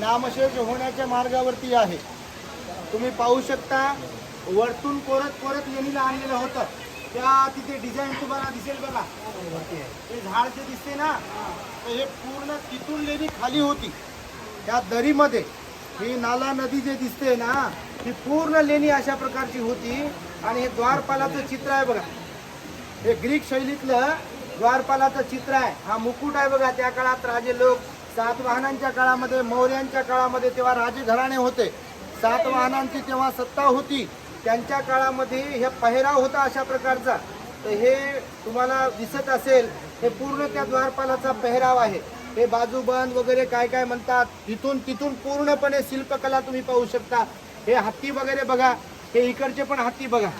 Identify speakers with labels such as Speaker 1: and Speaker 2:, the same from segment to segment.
Speaker 1: नामशेष होण्याच्या मार्गावरती आहे. तुम्ही पाहू शकता वरतून कोरत कोरत लेणीला आणलेलं होतं. त्या तिथे डिझाईन तुम्हाला दिसेल बघा. हे झाड जे दिसते ना तर हे पूर्ण तिथून लेणी खाली होती. त्या दरीमध्ये ही नाला नदी जे दिसते ना ही पूर्ण लेणी अशा प्रकारची होती. आणि हे द्वारपालाचं चित्र आहे बघा. हे ग्रीक शैलीतलं द्वारपालाचं चित्र आहे. हा मुकुट आहे बघा त्या काळात राजे लोक सातवाहनांच्या काळामध्ये मौर्यांच्या काळामध्ये तेव्हा राजघराणे होते. सातवाहनांची तेव्हा सत्ता होती. त्यांच्या काळामध्ये हे पहिराव होता अशा प्रकारचा. तर हे तुम्हाला दिसत असेल हे पूर्ण त्या द्वारपालाचा पेहराव आहे. हे बाजूबंद वगैरे काय काय म्हणतात तिथून तिथून पूर्णपणे शिल्पकला तुम्ही पाहू शकता. हे हत्ती वगैरे बघा हे इकडचे पण हत्ती बघा.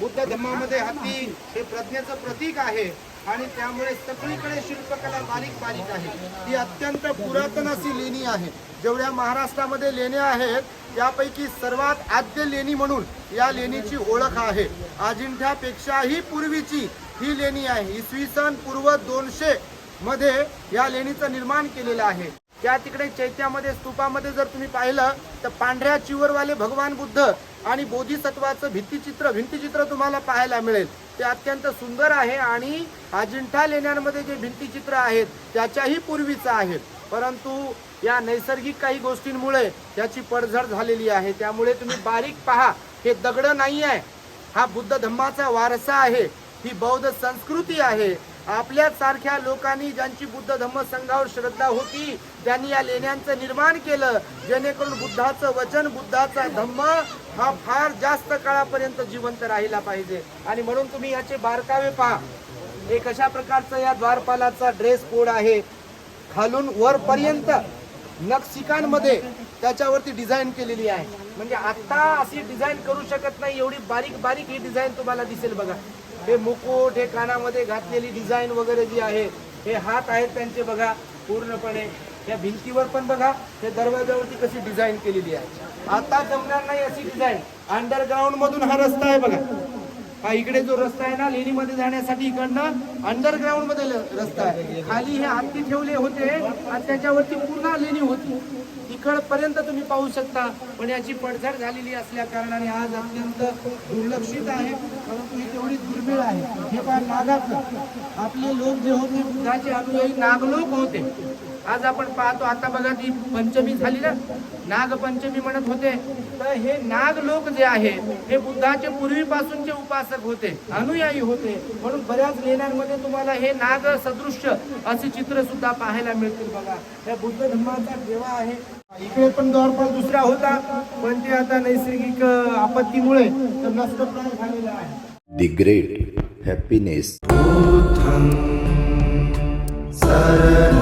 Speaker 1: बुद्ध धर्मामध्ये हत्ती हे प्रज्ञेचं प्रतीक आहे. आणि त्यामुळे सगळीकडे शिल्पकला बारीक बारीक आहे. ती अत्यंत पुरातन अशी लेणी आहे. जेवढ्या महाराष्ट्रामध्ये लेण्या आहेत त्यापैकी सर्वात आद्य लेणी म्हणून या लेणीची ओळख आहे. अजिंठ्यापेक्षाही पूर्वीची ही लेणी आहे. इसवी सन पूर्व दोनशे मध्ये या लेणीचं निर्माण केलेलं आहे. त्या तिकडे चैत्यामध्ये स्तूपामध्ये जर तुम्ही पाहिलं तर पांढऱ्या चिवरवाले भगवान बुद्ध आणि बोधिसत्वाचं भित्तीचित्र भिंतीचित्र तुम्हाला पाहायला मिळेल. ते अत्यंत सुंदर आहे आणि अजिंठा लेण्यांमध्ये जे भिंतीचित्र आहेत त्याच्याही पूर्वीचं आहेत. परंतु या नैसर्गिक काही गोष्टींमुळे त्याची पडझड झालेली आहे. त्यामुळे तुम्ही बारीक पहा हे दगड नाही आहे हा बुद्ध धम्माचा वारसा आहे. ही बौद्ध संस्कृती आहे. आपल्या सारख्या लोकांनी ज्यांची बुद्ध धम्म संघावर श्रद्धा होती त्यांनी या लेण्यांचं निर्माण केलं. जेणेकरून बुद्धाचं वचन बुद्धाचा धम्म हा फार जास्त काळापर्यंत जिवंत राहिला पाहिजे. आणि म्हणून तुम्ही याचे बारकावे पहा. हे कशा प्रकारचा या द्वारपालाचा ड्रेस कोड आहे? खालून वरपर्यंत नक्षिकांमध्ये त्याच्यावरती डिझाईन केलेली आहे. म्हणजे आता अशी डिझाईन करू शकत नाही एवढी बारीक बारीक ही डिझाईन तुम्हाला दिसेल बघा. हे मुकुट हे कानामध्ये घातलेली डिझाईन वगैरे जी आहे हे हात आहेत त्यांचे बघा पूर्णपणे. या भिंतीवर पण बघा हे दरवाजावरती कशी डिझाईन केलेली आहे. आता जमणार नाही अशी डिझाईन अंडरग्राऊंड मधून हा रस्ता आहे बघा. हा इकडे जो रस्ता आहे ना लेणीमध्ये जाण्यासाठी इकडनं अंडरग्राऊंडमध्ये रस्ता आहे. खाली हे हत्ती ठेवले होते आणि त्याच्यावरती पूर्ण लेणी होती. इकडपर्यंत तुम्ही पाहू शकता पण याची पडझड झालेली असल्या कारणाने आज अत्यंत दुर्लक्षित आहे. परंतु ही तेवढी दुर्मिळ आहे. हे पण नागाचं. आपले लोक जे होते बुद्धाचे अनुयायी नागलोक होते. आज आपण पाहतो आता बघा ती पंचमी झाली ना नागपंचमी म्हणत होते. तर हे नाग लोक जे आहे हे बुद्धाचे पूर्वीपासूनचे उपासक होते अनुयायी होते. म्हणून बऱ्याच लेण्यांमध्ये तुम्हाला हे नाग सदृश्य असे चित्र सुद्धा पाहायला मिळतील बघा. या बुद्ध धर्माचा देवा आहे. इकडे पण द्वारपाल दुसरा होता पण ते आता नैसर्गिक आपत्तीमुळे तर नष्टप्राय झालेला आहे.
Speaker 2: Great happiness.
Speaker 1: शरणं